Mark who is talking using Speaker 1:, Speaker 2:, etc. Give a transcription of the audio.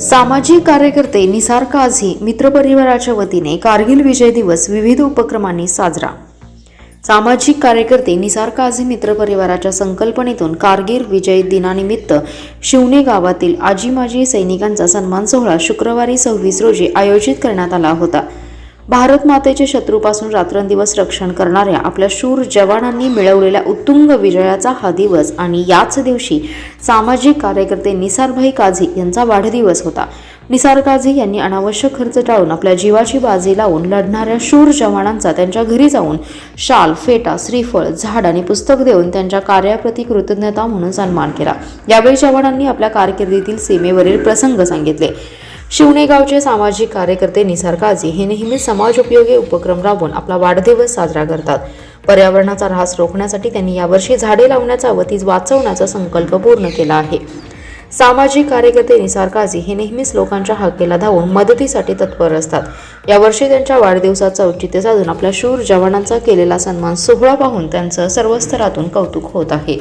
Speaker 1: सामाजिक कार्यकर्ते निसार काझी मित्रपरिवाराच्या वतीने कारगिल विजय दिवस विविध उपक्रमांनी साजरा. सामाजिक कार्यकर्ते निसार काझी मित्रपरिवाराच्या संकल्पनेतून कारगिल विजय दिनानिमित्त शिवणे गावातील आजी माजी सैनिकांचा सन्मान सोहळा शुक्रवारी सव्वीस रोजी आयोजित करण्यात आला होता. भारत मातेचे शत्रूपासून रात्रंदिवस रक्षण करणाऱ्या आपल्या शूर जवानांनी मिळवलेल्या उत्तुंग विजयाचा हा दिवस आणि याच दिवशी सामाजिक कार्यकर्ते निसारभाई काझी यांचा वाढदिवस होता. निसार काझी यांनी अनावश्यक खर्च टाळून आपल्या जीवाची बाजी लावून लढणाऱ्या शूर जवानांचा त्यांच्या घरी जाऊन शाल फेटा श्रीफळ झाड आणि पुस्तक देऊन त्यांच्या कार्याप्रती कृतज्ञता म्हणून सन्मान केला. यावेळी जवानांनी आपल्या कारकिर्दीतील सीमेवरील प्रसंग सांगितले. शिवणेगावचे सामाजिक कार्यकर्ते निसार काझी हे नेहमीच समाजोपयोगी उपक्रम राबवून आपला वाढदिवस साजरा करतात. पर्यावरणाचा ऱ्हास रोखण्यासाठी त्यांनी यावर्षी झाडे लावण्याचा व ती वाचवण्याचा संकल्प पूर्ण केला आहे. सामाजिक कार्यकर्ते निसार काझी हे नेहमीच लोकांच्या हाकेला धावून मदतीसाठी तत्पर असतात. यावर्षी त्यांच्या वाढदिवसाचं औचित्य साधून आपल्या शूर जवानांचा केलेला सन्मान सोहळा पाहून त्यांचं सर्व स्तरातून कौतुक होत आहे.